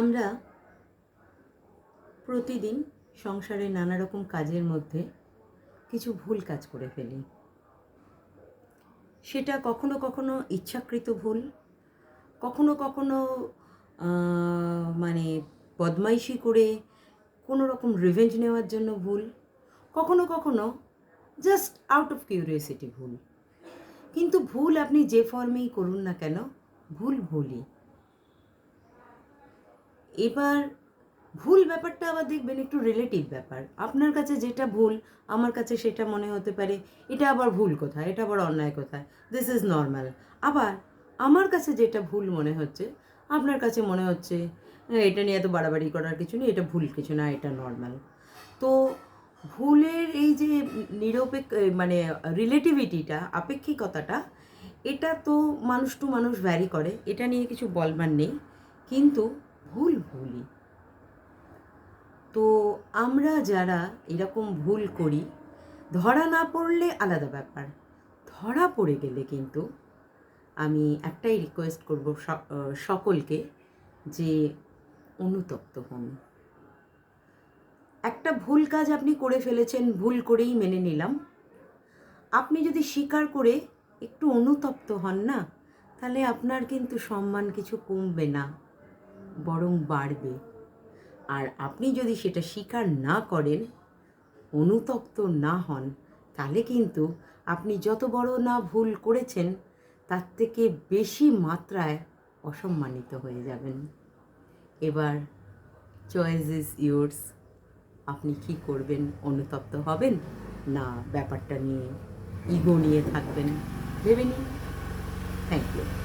আমরা প্রতিদিন সংসারে নানা রকম কাজের মধ্যে কিছু ভুল কাজ করে ফেলি। সেটা কখনো কখনো ইচ্ছাকৃত ভুল, কখনো কখনো মানে বদমাইশি করে কোনো রকম রিভেঞ্জ নেওয়ার জন্য ভুল, কখনো কখনো জাস্ট আউট অফ কিউরিয়াসিটি ভুল। কিন্তু ভুল আপনি যে ফর্মেই করুন না কেন, ভুল ভুলই। এবার ভুল ব্যাপারটা আবার দেখবেন একটু রিলেটিভ ব্যাপার। আপনার কাছে যেটা ভুল আমার কাছে সেটা মনে হতে পারে এটা আবার ভুল কোথায় এটা আবার অন্যায় কোথায় দিস ইজ নর্মাল আবার আমার কাছে যেটা ভুল মনে হচ্ছে আপনার কাছে মনে হচ্ছে "হ্যাঁ, এটা নিয়ে এত বাড়াবাড়ি করার কিছু নেই এটা ভুল কিছু না এটা নর্মাল তো ভুলের এই যে নিরপেক্ষ মানে রিলেটিভিটিটা আপেক্ষিকতাটা এটা তো মানুষ টু মানুষ ভ্যারি করে এটা নিয়ে কিছু বলবার নেই। কিন্তু ভুল ভুলই। তো আমরা যারা এরকম ভুল করি, ধরা না পড়লে আলাদা ব্যাপার। ধরা পড়ে গেলে কিন্তু আমি একটাই রিকোয়েস্ট করব সকলকে যে অনুতপ্ত হন। একটা ভুল কাজ আপনি করে ফেলেছেন, ভুল করেই মেনে নিলাম। আপনি যদি স্বীকার করে একটু অনুতপ্ত হন না, তাহলে আপনার কিন্তু সম্মান কিছু কমবে না। বরং বাড়বে। আর আপনি যদি সেটা স্বীকার না করেন, অনুতপ্ত না হন, তাহলে কিন্তু আপনি যত বড় না ভুল করেছেন, তার থেকে বেশি মাত্রায় অসম্মানিত হয়ে যাবেন। এবার চয়েস ইজ ইয়োর্স আপনি কি করবেন? অনুতপ্ত হবেন? না, ব্যাপারটা নিয়ে ইগো নিয়ে থাকবেন। ভেবে নিন। Thank you